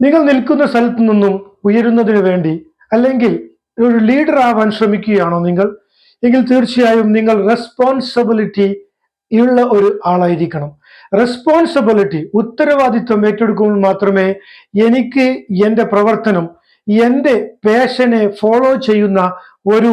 നിങ്ങൾ നിൽക്കുന്ന സ്ഥലത്ത് നിന്നും ഉയരുന്നതിന് വേണ്ടി അല്ലെങ്കിൽ ഒരു ലീഡർ ആവാൻ ശ്രമിക്കുകയാണോ നിങ്ങൾ? എങ്കിൽ തീർച്ചയായും നിങ്ങൾ റെസ്പോൺസിബിലിറ്റി ഉള്ള ഒരു ആളായിരിക്കണം. റെസ്പോൺസിബിലിറ്റി ഉത്തരവാദിത്വം ഏറ്റെടുക്കുമ്പോൾ മാത്രമേ എനിക്ക് എന്റെ പ്രവർത്തനം എന്റെ പേഷനെ ഫോളോ ചെയ്യുന്ന ഒരു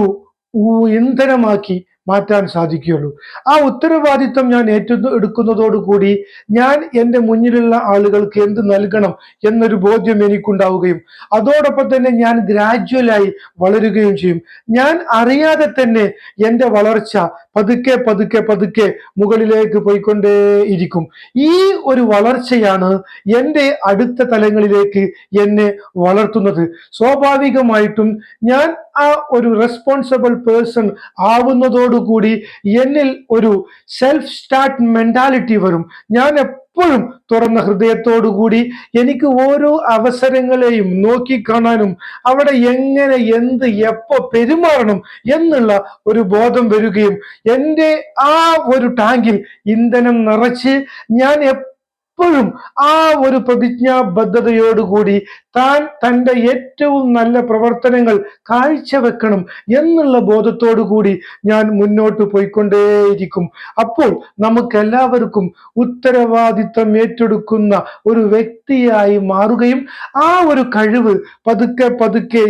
ഇന്ധനമാക്കി മാറ്റാൻ സാധിക്കുകയുള്ളൂ. ആ ഉത്തരവാദിത്വം ഞാൻ ഏറ്റു എടുക്കുന്നതോടുകൂടി ഞാൻ എന്റെ മുന്നിലുള്ള ആളുകൾക്ക് എന്ത് നൽകണം എന്നൊരു ബോധ്യം എനിക്കുണ്ടാവുകയും അതോടൊപ്പം തന്നെ ഞാൻ ഗ്രാജ്വലായി വളരുകയും ചെയ്യും. ഞാൻ അറിയാതെ തന്നെ എന്റെ വളർച്ച പതുക്കെ പതുക്കെ പതുക്കെ മുകളിലേക്ക് പോയിക്കൊണ്ടേയിരിക്കും. ഈ ഒരു വളർച്ചയാണ് എന്റെ അടുത്ത തലങ്ങളിലേക്ക് എന്നെ വളർത്തുന്നത്. സ്വാഭാവികമായിട്ടും ഞാൻ ആ ഒരു റെസ്പോൺസിബിൾ പേഴ്സൺ ആവുന്നതോടുകൂടി എന്നിൽ ഒരു സെൽഫ് സ്റ്റാർട്ട് മെന്റാലിറ്റി വരും. ഞാൻ എപ്പോഴും തുറന്ന ഹൃദയത്തോടുകൂടി എനിക്ക് ഓരോ അവസരങ്ങളെയും നോക്കിക്കാണാനും അവിടെ എങ്ങനെ എന്ത് എപ്പോ പെരുമാറണം എന്നുള്ള ഒരു ബോധം വരികയും എന്റെ ആ ഒരു ടാങ്കിൽ ഇന്ധനം നിറച്ച് ഞാൻ എപ്പോഴും ആ ഒരു പ്രതിജ്ഞാബദ്ധതയോടുകൂടി താൻ തന്റെ ഏറ്റവും നല്ല പ്രവർത്തനങ്ങൾ കാഴ്ചവെക്കണം എന്നുള്ള ബോധത്തോടു കൂടി ഞാൻ മുന്നോട്ട് പോയിക്കൊണ്ടേയിരിക്കും. അപ്പോൾ നമുക്ക് എല്ലാവർക്കും ഉത്തരവാദിത്തം ഏറ്റെടുക്കുന്ന ഒരു വ്യക്തിയായി മാറുകയും ആ ഒരു കഴിവ് പതുക്കെ പതുക്കെ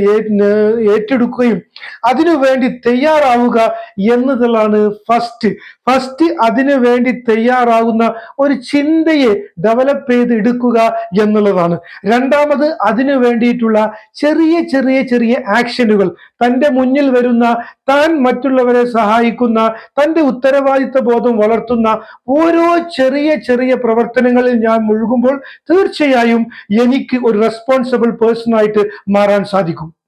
ഏറ്റെടുക്കുകയും അതിനു വേണ്ടി തയ്യാറാവുക എന്നതാണ് ഫസ്റ്റ് ഫസ്റ്റ് അതിനു വേണ്ടി തയ്യാറാകുന്ന ഒരു ചിന്തയെ ഡെവലപ്പ് ചെയ്ത് എടുക്കുക എന്നുള്ളതാണ്. രണ്ടാമത് അതിനു വേണ്ടിയിട്ടുള്ള ചെറിയ ചെറിയ ചെറിയ ആക്ഷനുകൾ. തന്റെ മുന്നിൽ വരുന്ന താൻ മറ്റുള്ളവരെ സഹായിക്കുന്ന തന്റെ ഉത്തരവാദിത്ത ബോധം വളർത്തുന്ന ഓരോ ചെറിയ ചെറിയ പ്രവർത്തനങ്ങളിൽ ഞാൻ മുഴുകുമ്പോൾ തീർച്ചയായും എനിക്ക് ഒരു റെസ്പോൺസിബിൾ പേഴ്സൺ ആയിട്ട് മാറാൻ സാധിക്കും.